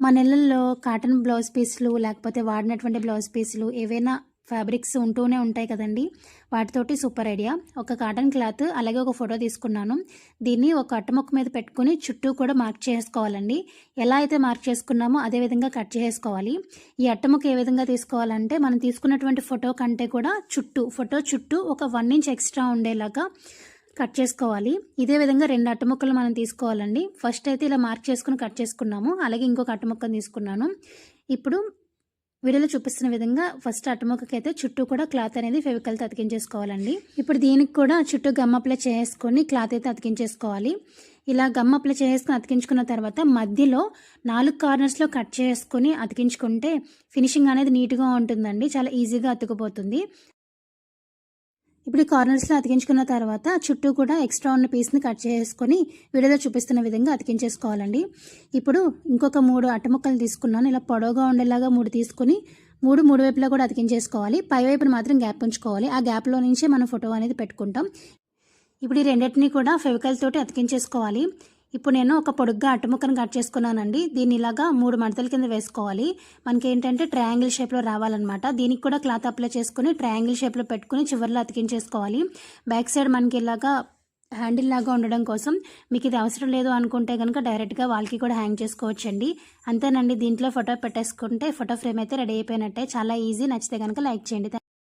మన ఇళ్ళల్లో cotton blouse పీస్లు లేకపోతే వాడినటువంటి బ్లౌజ్ పీసులు ఏవైనా ఫ్యాబ్రిక్స్ ఉంటూనే ఉంటాయి కదండి. వాటితోటి సూపర్ ఐడియా. ఒక కాటన్ క్లాత్ అలాగే ఒక ఫోటో తీసుకున్నాను. దీన్ని ఒక అట్టముక్క మీద పెట్టుకుని చుట్టూ కూడా మార్క్ చేసుకోవాలండి. ఎలా అయితే మార్క్ చేసుకున్నామో అదే విధంగా కట్ చేసుకోవాలి. ఈ అట్టముక్క ఏ విధంగా తీసుకోవాలంటే మనం తీసుకున్నటువంటి ఫోటో కంటే కూడా చుట్టూ ఫోటో చుట్టూ ఒక వన్ ఇంచ్ ఎక్స్ట్రా ఉండేలాగా కట్ చేసుకోవాలి. ఇదే విధంగా రెండు అట్టముక్కలు మనం తీసుకోవాలండి. ఫస్ట్ అయితే ఇలా మార్క్ చేసుకుని కట్ చేసుకున్నాము. అలాగే ఇంకొక అట్టముక్కను తీసుకున్నాను. ఇప్పుడు వీడియోలో చూపిస్తున్న విధంగా ఫస్ట్ అట్టముక్కకి అయితే చుట్టూ కూడా క్లాత్ అనేది ఫెవికల్తో అతికించేసుకోవాలండి. ఇప్పుడు దీనికి కూడా చుట్టూ గమ్ అప్లై చేసుకొని క్లాత్ అయితే అతికించేసుకోవాలి. ఇలా గమ్ అప్లై చేసుకుని అతికించుకున్న తర్వాత మధ్యలో నాలుగు కార్నర్స్లో కట్ చేసుకుని అతికించుకుంటే ఫినిషింగ్ అనేది నీట్గా ఉంటుందండి. చాలా ఈజీగా అతుకుపోతుంది. ఇప్పుడు ఈ కార్నర్స్లో అతికించుకున్న తర్వాత చుట్టూ కూడా ఎక్స్ట్రా ఉన్న పీస్ని కట్ చేసుకొని వీడియోలో చూపిస్తున్న విధంగా అతికించేసుకోవాలండి. ఇప్పుడు ఇంకొక మూడు అట్టముక్కలు తీసుకున్నాను. ఇలా పొడవుగా ఉండేలాగా మూడు తీసుకుని మూడు మూడు వైపులా కూడా అతికించేసుకోవాలి. పై వైపున మాత్రం గ్యాప్ ఉంచుకోవాలి. ఆ గ్యాప్లో నుంచే మనం ఫోటో అనేది పెట్టుకుంటాం. ఇప్పుడు ఈ రెండింటిని కూడా ఫెవికల్ తోటి అతికించేసుకోవాలి. ఇప్పుడు నేను ఒక పొడుగ్గా అట్టముక్కను కట్ చేసుకున్నానండి. దీన్ని ఇలాగా మూడు మడతల కింద వేసుకోవాలి. మనకి ఏంటంటే ట్రయాంగిల్ షేప్లో రావాలన్నమాట. దీనికి కూడా క్లాత్ అప్లై చేసుకుని ట్రయాంగిల్ షేప్లో పెట్టుకుని చివరిలో అతికించేసుకోవాలి. బ్యాక్ సైడ్ మనకి ఇలాగా హ్యాండిల్ లాగా ఉండడం కోసం మీకు ఇది అవసరం లేదు అనుకుంటే కనుక డైరెక్ట్గా వాళ్ళకి కూడా హ్యాంగ్ చేసుకోవచ్చండి. అంతేనండి దీంట్లో ఫోటో పెట్టేసుకుంటే ఫోటో ఫ్రేమ్ అయితే రెడీ అయిపోయినట్టే. చాలా ఈజీ నచ్చితే కనుక లైక్ చేయండి.